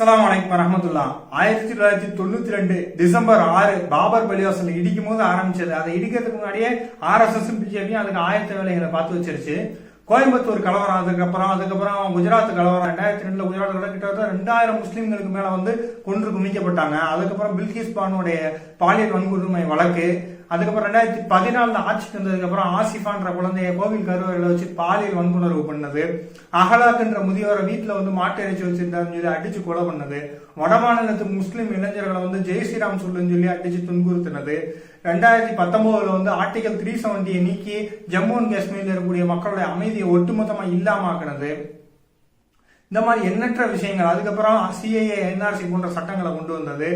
சலாம் அலைக்கும் வரஹமத்துல்லா. ஆயிரத்தி தொள்ளாயிரத்தி தொண்ணூத்தி ரெண்டு டிசம்பர் ஆறு பாபர் பலிவாசல் இடிக்கும் போது ஆரம்பிச்சது. அதை இடிக்கிறதுக்கு முன்னாடியே ஆர்எஸ்எஸ் பிஜேபியும் அதுக்கு ஆயத்த வேலைகளை பார்த்து வச்சிருச்சு. கோயம்புத்தூர் கலவரம் அதுக்கப்புறம் அதுக்கப்புறம் குஜராத் கலவரம். ரெண்டாயிரத்தி ரெண்டுல குஜராத் கலவரம் கிட்டத்தட்ட ரெண்டாயிரம் முஸ்லீம்களுக்கு மேல வந்து கொன்று குமிக்கப்பட்டாங்க. அதுக்கப்புறம் பில்கிஸ் பானுடைய பாலியல் வன்கொடுமை வழக்கு. அதுக்கப்புறம் ரெண்டாயிரத்தி பதினாலுல ஆட்சிக்கு வந்ததுக்கு அப்புறம் ஆசிஃபான்ற குழந்தைய கோவில் கருவறையில வச்சு பாலியல் வன்புணர்வு பண்ணது. அகலாக்குன்ற முதியோரை வீட்டுல வந்து மாட்டு இறைச்சி வச்சிருந்தாருன்னு சொல்லி அடிச்சு கொலை பண்ணது. வடமாநிலத்து முஸ்லீம் இளைஞர்களை வந்து ஜெய் ஸ்ரீராம் சொல்லுன்னு சொல்லி அடிச்சு துன்புறுத்தினது. ரெண்டாயிரத்தி பத்தொன்பதுல வந்து ஆர்டிகல் த்ரீ செவன்டியை நீக்கி ஜம்மு அண்ட் காஷ்மீர்ல இருக்கக்கூடிய மக்களுடைய அமைதியை ஒட்டுமொத்தமா இல்லாமக்குனது. இந்த மாதிரி எண்ணற்ற விஷயங்கள் அதுக்கப்புறம் சிஐஏ என்ஆர்சி போன்ற சட்டங்களை கொண்டு வந்தது.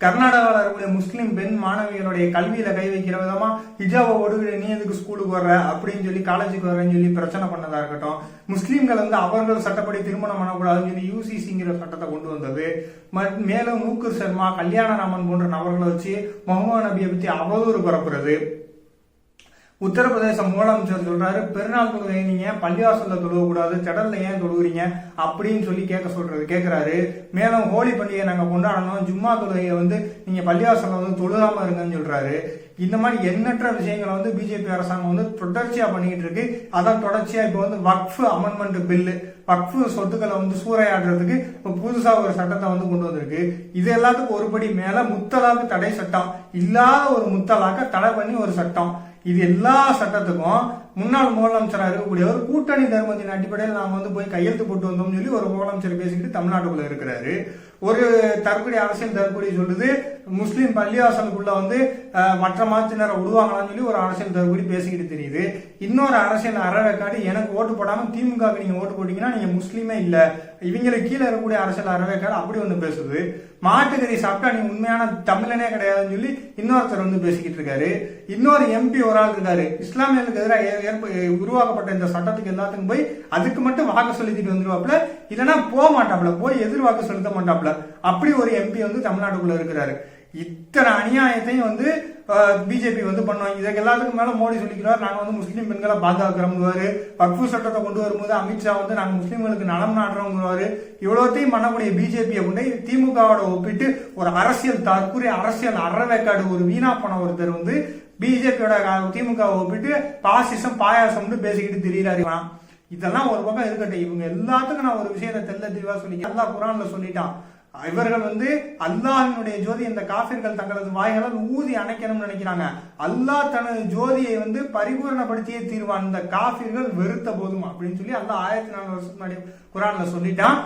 கர்நாடகாவில் இருக்கக்கூடிய முஸ்லீம் பெண் மாணவிகளுடைய கல்வியில கை வைக்கிற விதமா ஹிஜாவை ஒடுகிற நீ எதுக்கு ஸ்கூலுக்கு வர்ற? அப்படின்னு சொல்லி காலேஜுக்கு வர்றேன்னு சொல்லி பிரச்சனை பண்ணதா இருக்கட்டும். முஸ்லீம்கள் வந்து அவர்கள் சட்டப்படி திருமணம் பண்ணக்கூடாதுன்னு சொல்லி யூசிசிங்கிற சட்டத்தை கொண்டு வந்தது. மத்- மேலும் மூக்கு சர்மா கல்யாணராமன் போன்ற நபர்களை வச்சு முகமது நபியை பத்தி அவதூறு பரப்புறது. உத்தரப்பிரதேச முதலமைச்சர் சொல்றாரு பெருநாள் தொழுகை நீங்க பள்ளிவாசல்ல தொழுவக்கூடாது திடல்ல ஏன் தொழுகிறீங்க? அப்படின்னு சொல்லி கேட்க சொல்றது கேட்கிறாரு மேலும் ஹோலி பண்டிகையை நாங்க கொண்டாடணும். ஜும்மா தொழுகையை வந்து நீங்க பள்ளிவாசல்ல வந்து தொழுகாம இருங்கன்னு சொல்றாரு. இந்த மாதிரி எண்ணற்ற விஷயங்களை வந்து பிஜேபி அரசாங்கம் வந்து தொடர்ச்சியா பண்ணிக்கிட்டு இருக்கு. அதான் தொடர்ச்சியா இப்போ வந்து வக்ஃபு அமெண்ட்மெண்ட் பில்லு வக்ஃபு சொத்துக்களை வந்து சூறையாடுறதுக்கு இப்போ புதுசா ஒரு சட்டத்தை வந்து கொண்டு வந்திருக்கு. இது எல்லாத்துக்கும் ஒருபடி மேல முத்தலாக்கு தடை சட்டம் இல்லாத ஒரு முத்தலாக்க தடை பண்ணி ஒரு சட்டம். இது எல்லா சட்டத்துக்கும் முன்னாள் முதலமைச்சராக இருக்கக்கூடியவர் கூட்டணி தர்மத்தின் அடிப்படையில் நாம வந்து போய் கையெழுத்து போட்டு வந்தோம்னு சொல்லி ஒரு முதலமைச்சர் பேசிக்கிட்டு தமிழ்நாட்டுக்குள்ள இருக்கிறாரு. ஒரு தரக்கூடிய அரசியல் தரக்கூடிய சொல்லுது முஸ்லீம் பள்ளிவாசலுக்குள்ள வந்து மற்ற மாத்தினரை விடுவாங்களான்னு சொல்லி ஒரு அரசியல் தற்கொலை பேசிக்கிட்டு தெரியுது. இன்னொரு அரசியல் அறவேக்காடு எனக்கு ஓட்டு போடாமல் திமுகவுக்கு நீங்க ஓட்டு போட்டீங்கன்னா நீங்க முஸ்லீமே இல்லை. இவங்களுக்கு கீழே இருக்கக்கூடிய அரசியல் அறவேக்காடு அப்படி ஒன்று பேசுது. மாட்டுக்கறி சாப்பிட்டா நீ உண்மையான தமிழனே கிடையாதுன்னு சொல்லி இன்னொருத்தர் வந்து பேசிக்கிட்டு இருக்காரு. இன்னொரு எம்பி ஒரு ஆள் இருக்காரு. இஸ்லாமியர்களுக்கு எதிராக ஏற்ப- உருவாக்கப்பட்ட இந்த சட்டத்துக்கு எல்லாத்துக்கும் போய் அதுக்கு மட்டும் வாக்கு செலுத்திட்டு வந்துருவாப்ல இல்லைன்னா போக மாட்டாப்ல போய் எதிர்வாக்கு செலுத்த மாட்டாப்ல அப்படி ஒரு எம்பி வந்து தமிழ்நாட்டுக்குள்ள இருக்கிறாரு. இத்தனை அநியாயத்தையும் வந்து பிஜேபி வந்து பண்ணுவாங்க. இதுக்கு எல்லாத்துக்கும் மேல மோடி சொல்லிக்கிறார். நாங்க வந்து முஸ்லீம் பெண்களை பாதுகாக்கிறோம்னுவாரு. வக்ஃபு சட்டத்தை கொண்டு வரும்போது அமித்ஷா வந்து நாங்க முஸ்லீம்களுக்கு நலம் நாடுறோம்னுவாரு. இவ்வளோத்தையும் பண்ணக்கூடிய பிஜேபியை கொண்டு திமுகவோட ஒப்பிட்டு ஒரு அரசியல் தற்கொலை அரசியல் அறவேக்காடு ஒரு வீணா போன ஒருத்தர் வந்து பிஜேபியோட திமுக ஒப்பிட்டு பாசிசம் பாயாசம்னு பேசிக்கிட்டு திரியிறாரு. இதெல்லாம் ஒரு பக்கம் இருக்கட்டும். இவங்க எல்லாத்துக்கும் நான் ஒரு விஷயத்தை தெல்ல தெளிவா சொல்லி எல்லா குரான்ல சொல்லிட்டான். இவர்கள் வந்து அல்லாஹினுடைய ஜோதி இந்த காபிர்கள் தங்களது வாய்களால் ஊதி அணைக்கணும்னு நினைக்கிறாங்க. அல்லாஹ் தனது ஜோதியை வந்து பரிபூரணப்படுத்தியே தீர்வான். இந்த காபிர்கள் வெறுத்த போதும் அப்படின்னு சொல்லி அல்லாஹ் ஆயிரத்தி நாலு வருஷத்துக்கு முன்னாடி குரான்ல சொல்லிட்டான்.